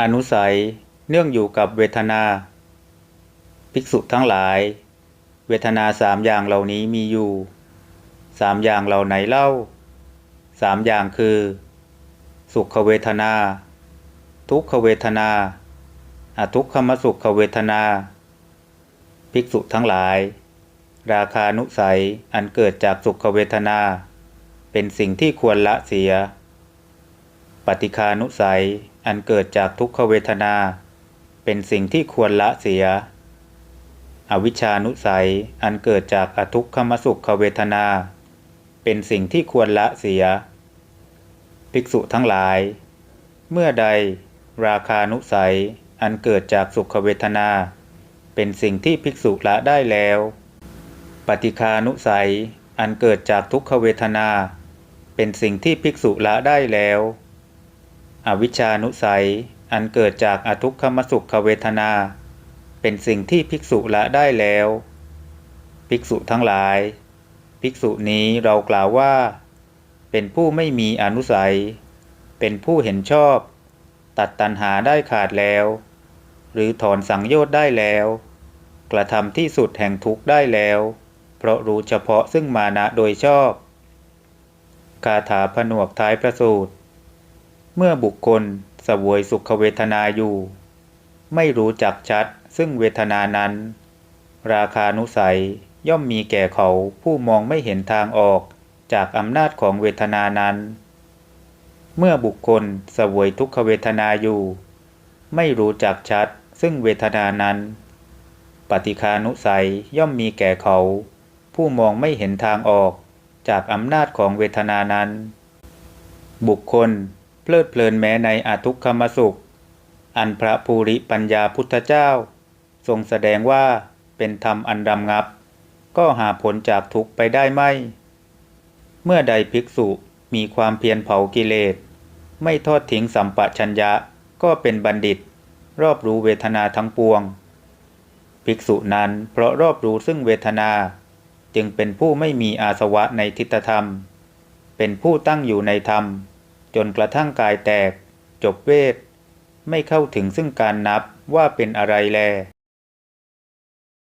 อนุสัยเนื่องอยู่กับเวทนา ภิกษุทั้งหลาย เวทนาสามอย่างเหล่านี้มีอยู่สามอย่างเหล่าไหนเล่าสามอย่างคือ สุขเวทนา ทุกขเวทนาอทุกขมสุขเวทนา ภิกษุทั้งหลาย ราคานุสัยอันเกิดจากสุขเวทนา เป็นสิ่งที่ควรละเสีย ปฏิคานุสัย อันเกิดจากทุกขเวทนา เป็นสิ่งที่ควรละเสีย อวิชานุสัยอันเกิดจากอทุกขมสุขเวทนา เป็นสิ่งที่ควรละเสีย ภิกษุทั้งหลาย เมื่อใด ราคานุสัยอันเกิดจากสุขเวทนา เป็นสิ่งที่ภิกษุละได้แล้ว ปฏิคานุสัยอันเกิดจากทุกขเวทนา เป็นสิ่งที่ภิกษุละได้แล้ว อวิชานุสัย อันเกิดจากอทุกขมสุขเวทนา เป็นสิ่งที่ภิกษุละได้แล้ว ภิกษุทั้งหลาย ภิกษุนี้เรากล่าวว่า เป็นผู้ไม่มีอนุสัย เป็นผู้เห็นชอบ ตัดตัณหาได้ขาดแล้ว หรือถอนสังโยชน์ได้แล้ว กระทำที่สุดแห่งทุกข์ได้แล้ว เพราะรู้เฉพาะซึ่งมานะโดยชอบคาถาผนวกท้ายพระสูตร เมื่อบุคคลสวยสุขเวทนาอยู่ ไม่รู้จักชัดซึ่งเวทนานั้น ราคานุสัยย่อมมีแก่เขาผู้มองไม่เห็นทางออกจากอำนาจของเวทนานั้น เมื่อบุคคลสวยทุกขเวทนาอยู่ ไม่รู้จักชัดซึ่งเวทนานั้น ปฏิคานุสัยย่อมมีแก่เขา ผู้มองไม่เห็นทางออกจากอำนาจของเวทนานั้น บุคคล เพลิดเพลินแม้ในอาทุกขมสุข อันพระภูริปัญญาพุทธเจ้า ทรงแสดงว่าเป็นธรรมอันดำงับ ก็หาผลจากทุกไปได้ไม่ เมื่อใดภิกษุมีความเพียรเผากิเลส ไม่ทอดทิ้งสัมปชัญญะก็เป็นบัณฑิต รอบรู้เวทนาทั้งปวง ภิกษุนั้นเพราะรอบรู้ซึ่งเวทนา จึงเป็นผู้ไม่มีอาสวะในทิฏฐธรรม เป็นผู้ตั้งอยู่ในธรรม จนกระทั่งกายแตก จบเวท ไม่เข้าถึงซึ่งการนับว่าเป็นอะไรแล